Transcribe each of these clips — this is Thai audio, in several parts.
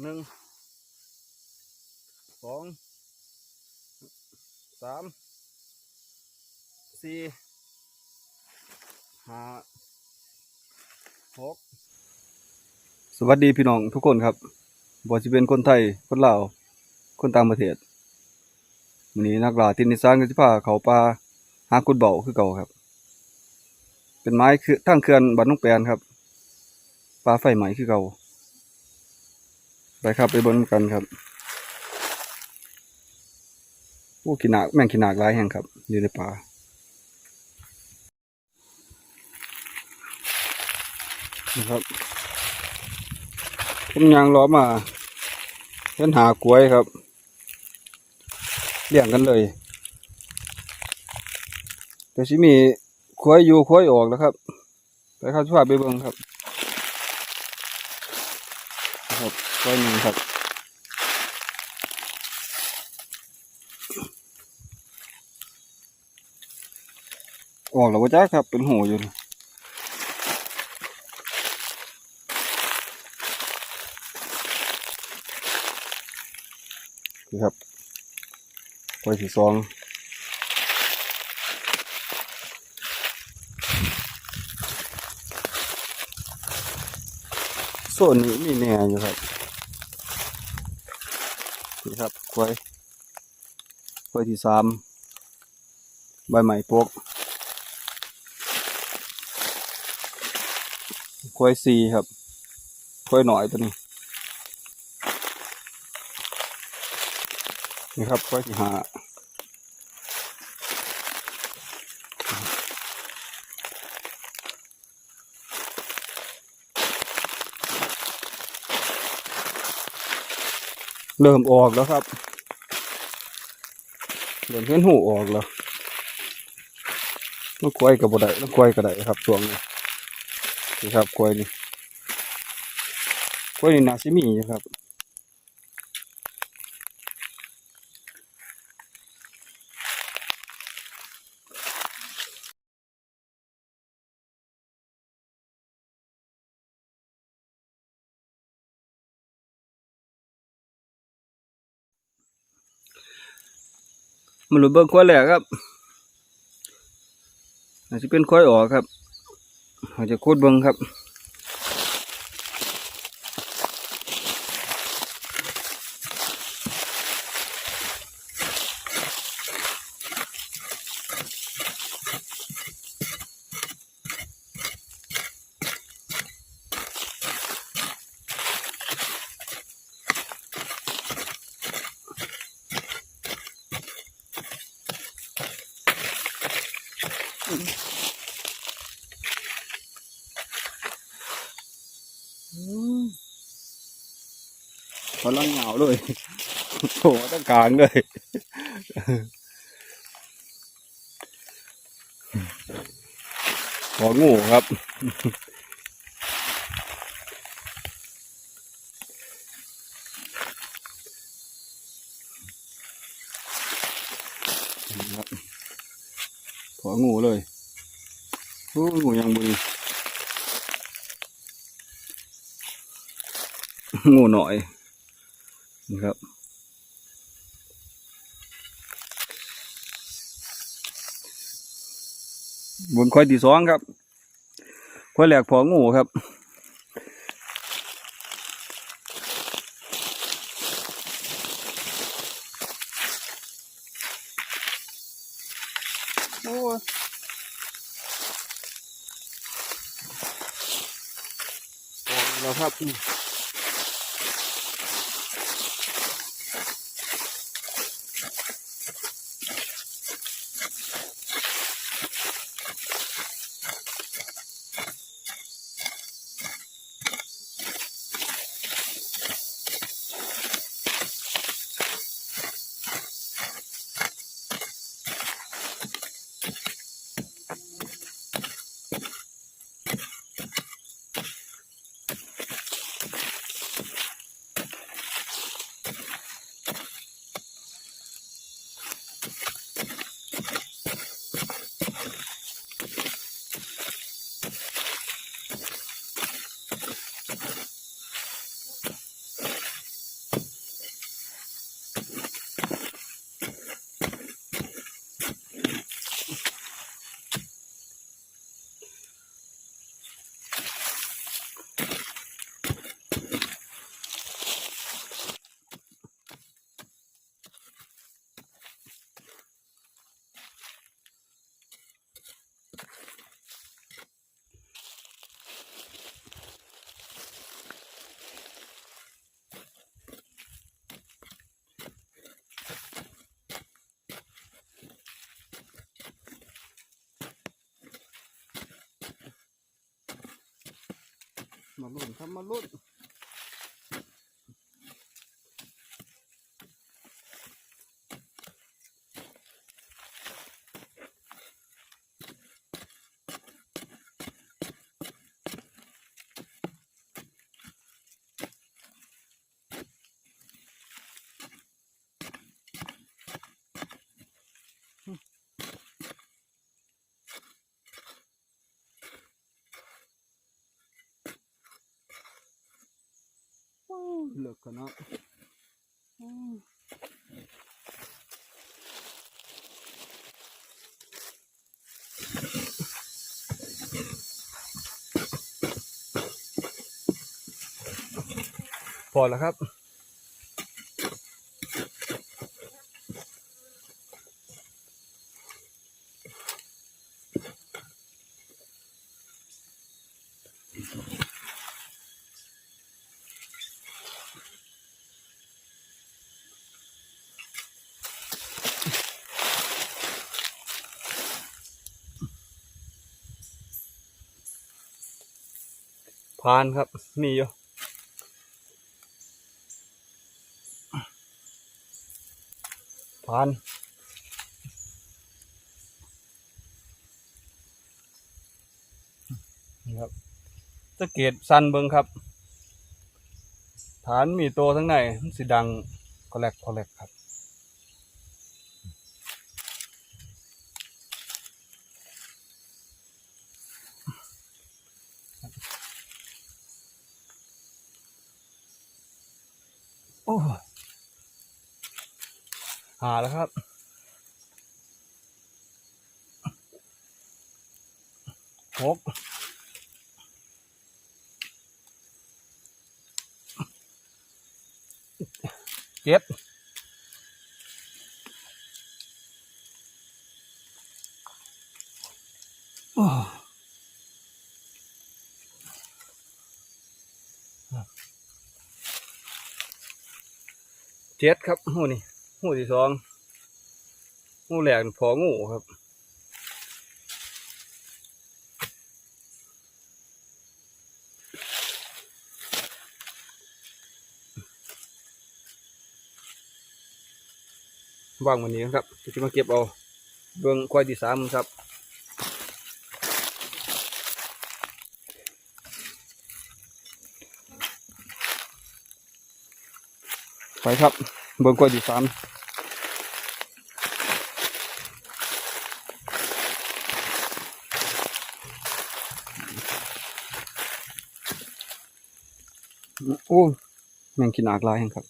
หนึ่งสองสามสี่ห้าหกสวัสดีพี่น้องทุกคนครับบ่จะเป็นคนไทย คนลาว คนต่างประเทศวันนี้นักล่าตินนิสานก็สิพาเขาป่าหากุดเบาคือเก่าครับ เป็นไม้คือทางเขื่อนบ้านน้องแปนครับปลาไฟไหม้คือเก่า ไปครับไปเบนกันครับโอ้ขีนากแม่งขีนากหลายแห่งครับอยู่ในป่านะครับผมยางล้อมาเห็นหากล้วยครับเลี้ยงกันเลยแต่ชิมีกล้วยอยู่กล้วยออกแล้วครับไปครับช่วไปเบิ่งครับ ครับกล้วยหนึ่งครับออกแล้วว่าจ้าครับเป็นหูอยู่นี่ครับไว้ที่สอง ซนนี้มีแหน่อยู่ครับ นี่ครับไว้ไว้ที่สามใบใหม่ปกกล้วยซีครับกล้วยหน่อยตัวนี้ นี่ครับกล้วยที่ห้า เริ่มออกแล้วครับเริ่มเห็นหูออกแล้วน้องกควายกับบดได้น้องกควายก็ได้ครับช่วงนี้นี่ครับควายนี่ควายนี่นาซิมีอยู่ครับ มาหลุดเบิ้งควายแหลกครับอาจจะเป็นควายออกครับอาจจะโคตรเบิ้งครับ พลังเหงาเลยโผล่ตั้งกลางเลยหัวงูครับครับหัวงูเลยโอ้งูยังบุยงูหน่อย นะครับ บนควายที่สองครับควายแหลกพองูครับ มาลุ้นครับมาลุ้นว้าวเหลือกกันเนาะอืม พอแล้วครับ พานครับ มีอยู่านนี่ครับสะเกตสันเบิงครับ ฐานมีตัวทั้งในมันสิดังคอแลกคอแลกครับโอ้ หาแล้วครับหกเจ็ดโอ้ยเจ็ดครับโหนี่ หูที่สองหูแหลกพองูครับว่างวันนี้ครับจะมาเก็บเอาเบื้องควายที่สามครับไปครับเบื้องควายที่สามโอ้แม่งกินอากลายแห่งครับ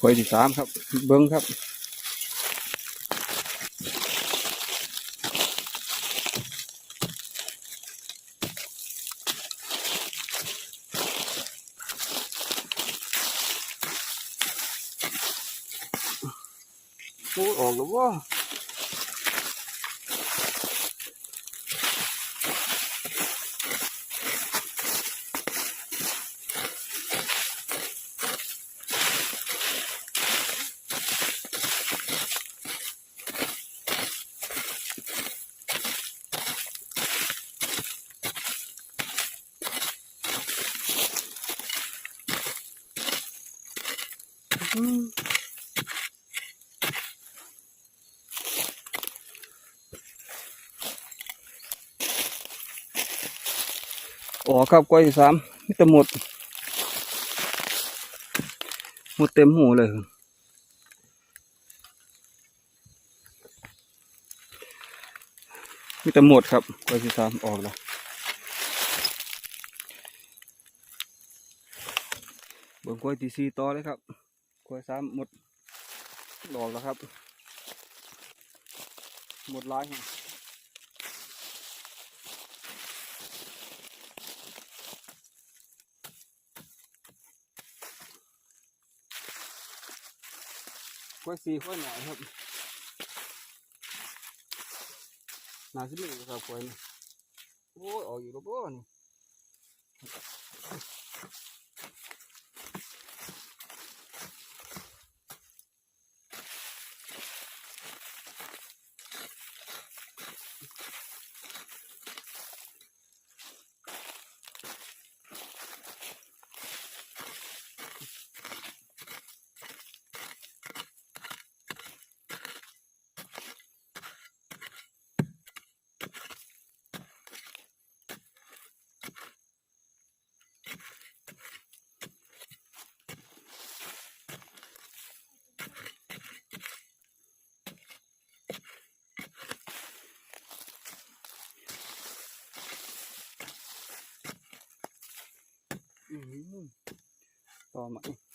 หวยที่สามครับ เบิ้งครับ โอ้ยออกแล้วว่าอืมอ๋อ ครับกล้วยสามมีแต่หมด หมดเต็มหูเลยมีแต่หมดครับกล้วยสามออกแล้วเบิ่งกล้วยที่สี่ต่อเลยครับกล้วยสามหมดดอกแล้วครับ หมดร้ายแห่ง กล้วยสี่กล้วยหน่อยครับหนาสิมีอยู่ครับกล้วยนี่โอ้ยออกอยู่แล้วบ่นี่ อื้อ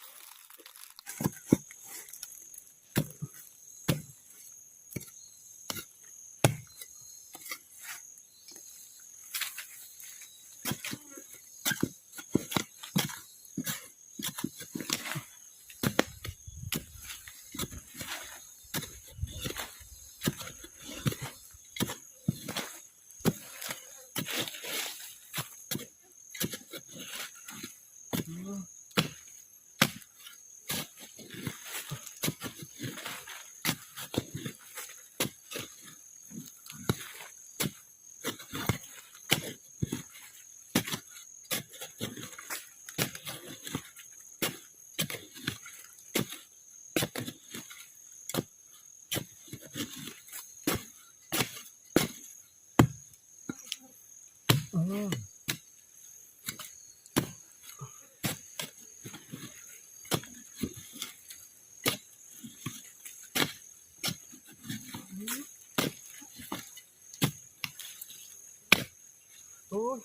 โอ้ย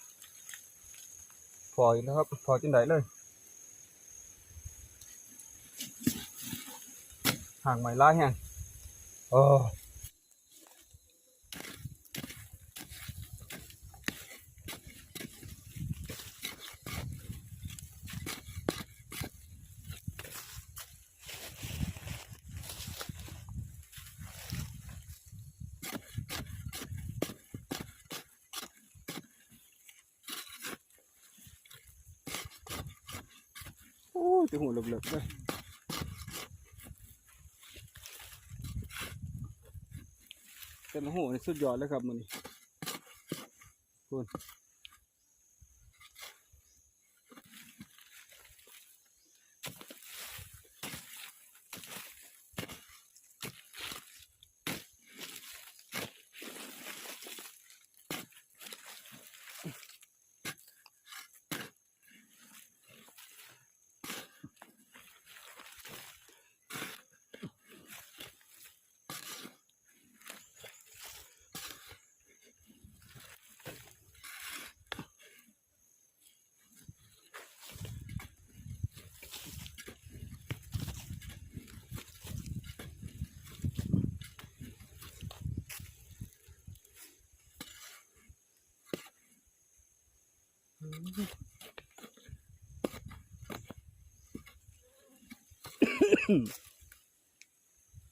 พออีกแล้วครับพอจินไดเลยห่างไหมล่าแห้งโอ้โอ้ ยจะหัวหลบๆเลยเป็นหัวนี่สุดยอดเลยครับมันนี่คุณ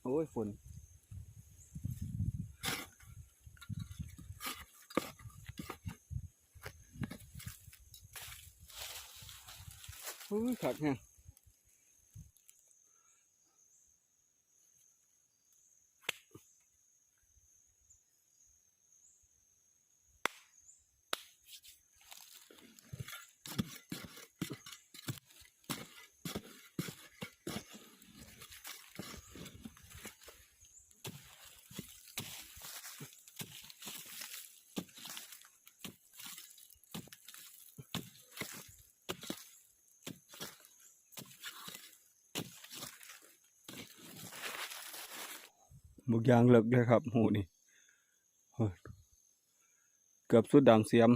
โอ้ยฝนโอ้ยขัดเนี่ย บุกยางเลิกเลยครับหูนี่โอ้ยเกือบสุดดำเสียม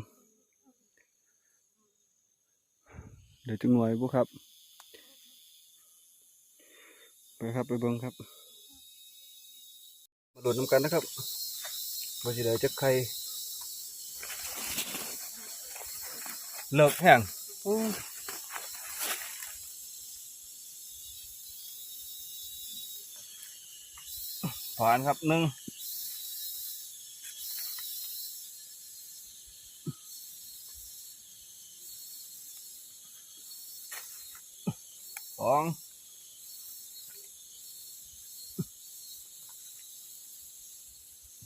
เดี๋ยวจะงวยบุครับ ไปครับไปเบิ้งครับ มาโดดน้ำกันนะครับว่าจะได้จะใครเลิกแห้ง ผ่านครับหนึ่งสอง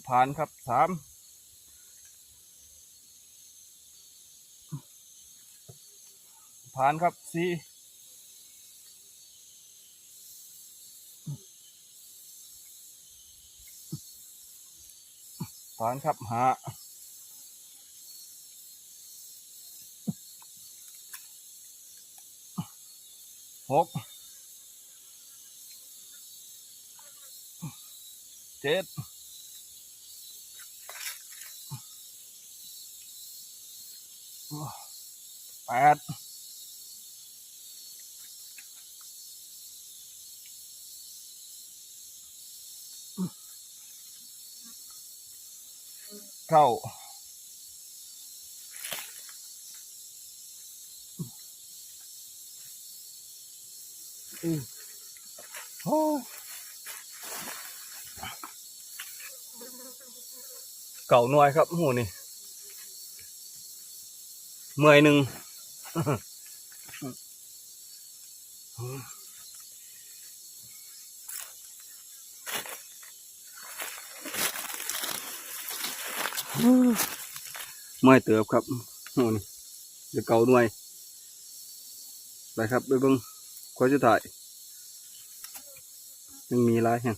ผ่านครับสามผ่านครับสี่านครับห้าหกเจ็ดแปด เก้า อืมโอ้เก่าหน่วยครับหูนี่เมื่อยหนึ่ง ไม่เติบครับโอ้นี่เดี๋ยวเกาหน่วยไปครับไปเบิ้งควายจะถ่ายยังมีลายแห่ง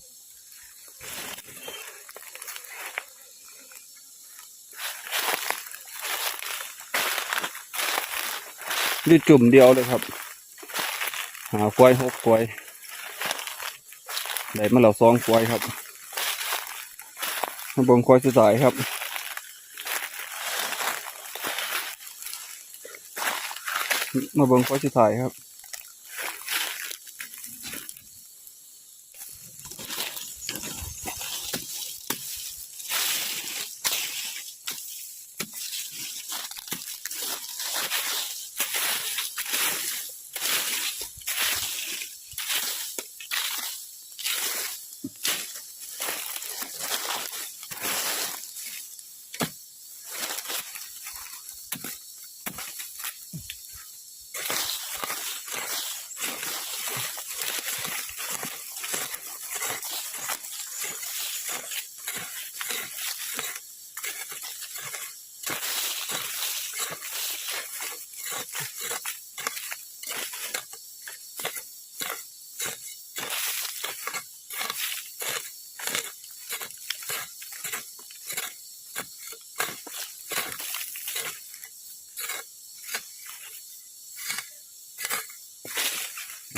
นี่จุ่มเดียวเลยครับ หาควายหกควายได้มาแล้วสองควายครับบิ้งควายจะถ่ายครับ มาเบิ่งข้อสุดท้ายครับ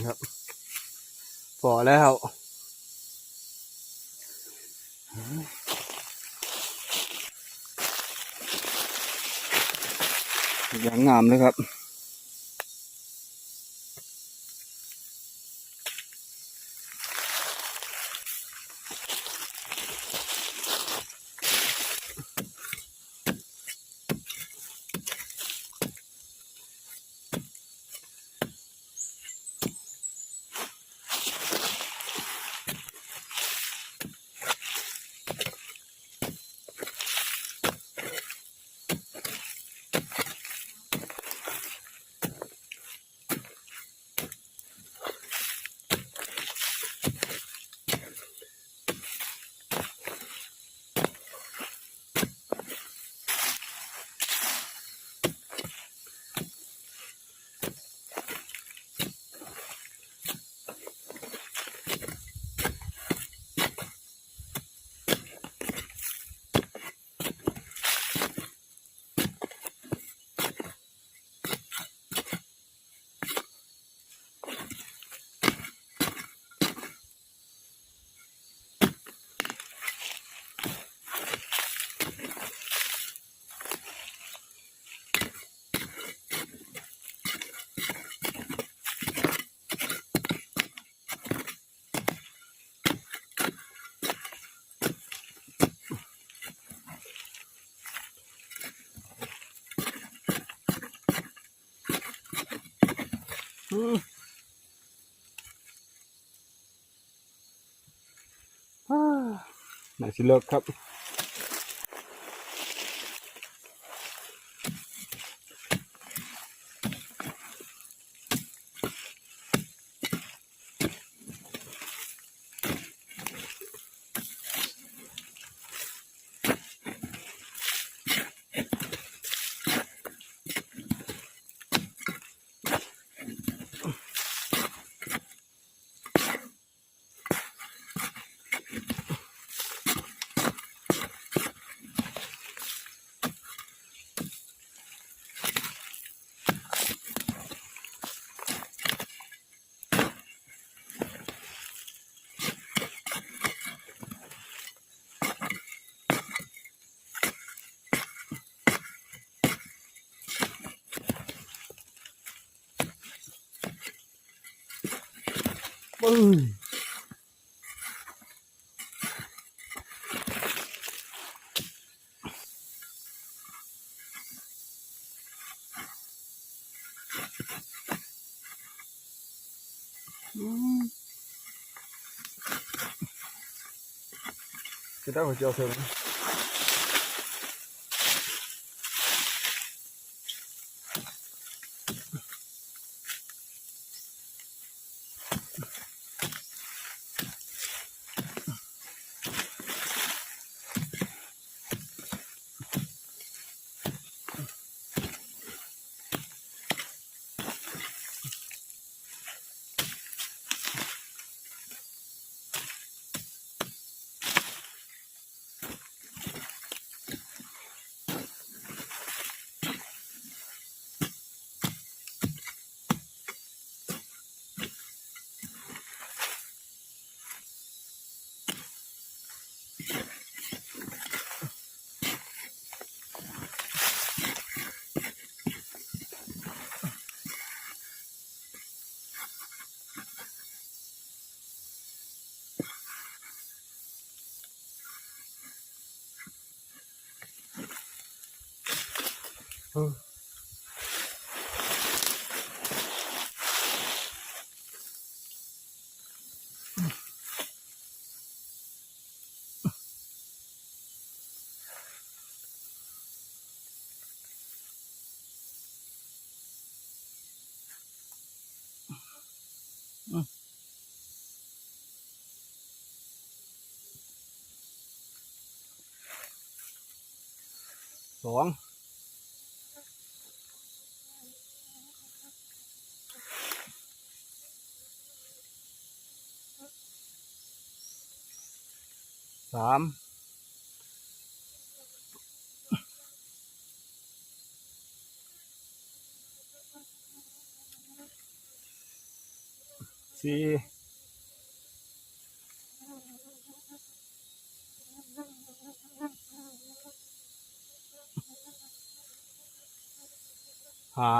ครับพอแล้วอย่างงามเลยครับ น่าสิเลิกครับ ปึ้งอืมจะได้ สองสาม สี่ห้า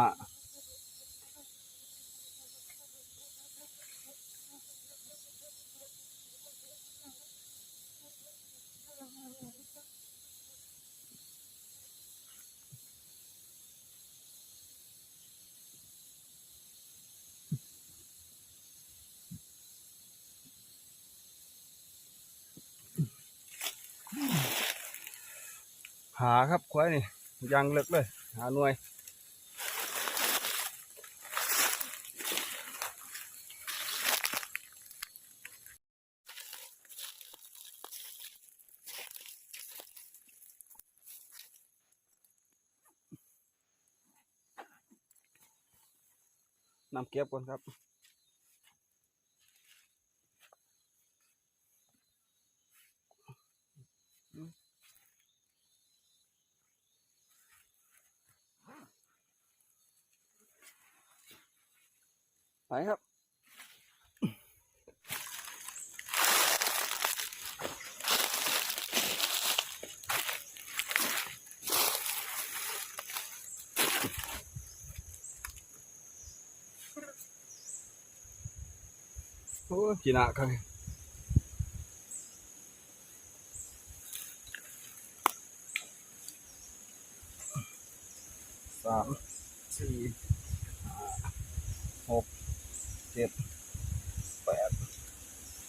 หาครับควายนี่ยังเลิกเลย หาหน่วยนำเก็บก่อนครับ อ้ยจีน่าครับสามสี่หกเจ็ดแปด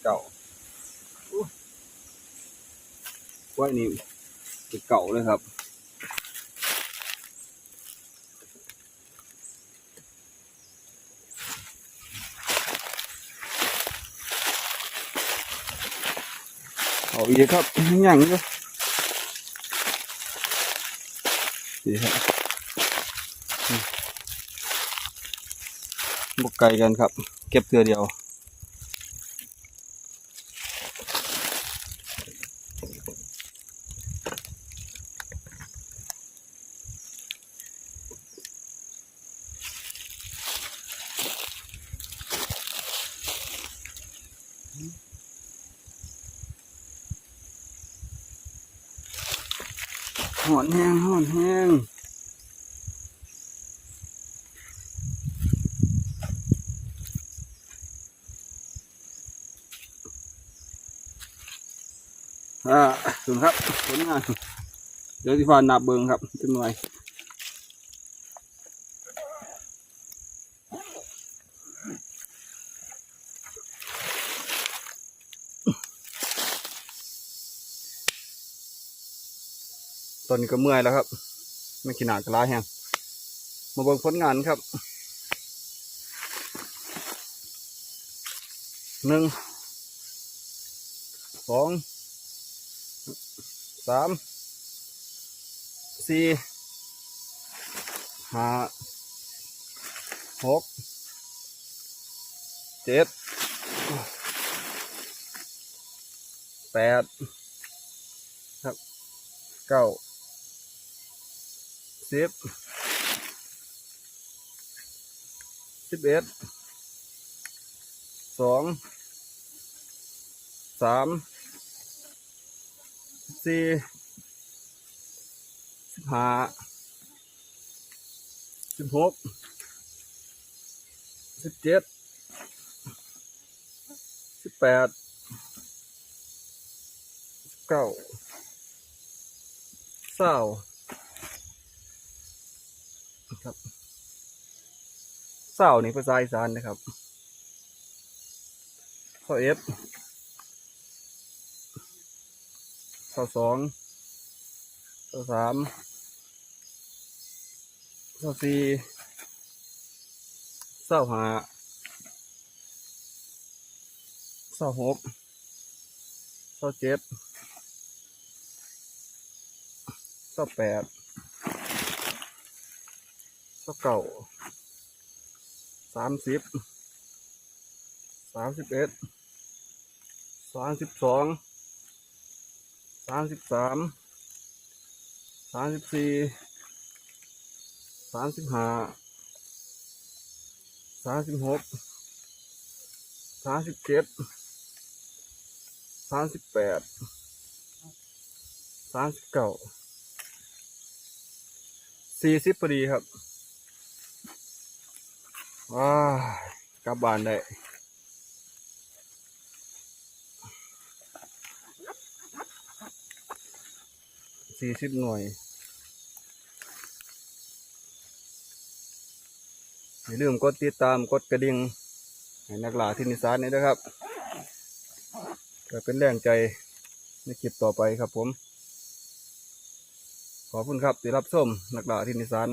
เก้าโอ้ยกล้วยนี่เป็นเก่าเลยครับ อาอีกครับยังอยู่ดีครับอืมบกไก่กันครับ เก็บเตือเดียว หอนแห้งหอนแห้ง อ่าถึง ครับผลงานเดี๋ยวที่ฟานับเบิงครับจังหน่อยตอนนี้ก็เมื่อยแล้วครับ ไม่ขีหนากระลายแฮงมาเบิ่งผลงานครับหนึ่งสอง สามสี่ห้าหกเจ็ดแปดครับเก้าสิบสิบเอ็ดสองสาม สิบสี่สิบห้าสิบหกสิบเจ็ดสิบแปดสิบเก้าเศร้าครับเศร้านี่ภาษาอีสานนะครับข้อเอฟ ข้อสองข้อสามข้อสี่เศร้าห้าเศร้าหกเศร้าเจ็ดเศร้าแปดเศร้าเก้าสามสิบสามสิบเอ็ดสามสิบสอง สามสิบสามสามสิบสี่สามสิบห้าสามสิบหกสามสิบเจ็ดสามสิบแปดสามสิบเก้าสี่สิบพอดีครับว้ากลับบ้านได้ สี่สิบหน่วยอย่าลืมกดติดตามกดกระดิ่งให้นักล่าที่นิสานนี่นะครับจะเป็นแรงใจในคลิปต่อไปครับผม ขอบคุณครับที่รับชมนักล่าที่นิสาน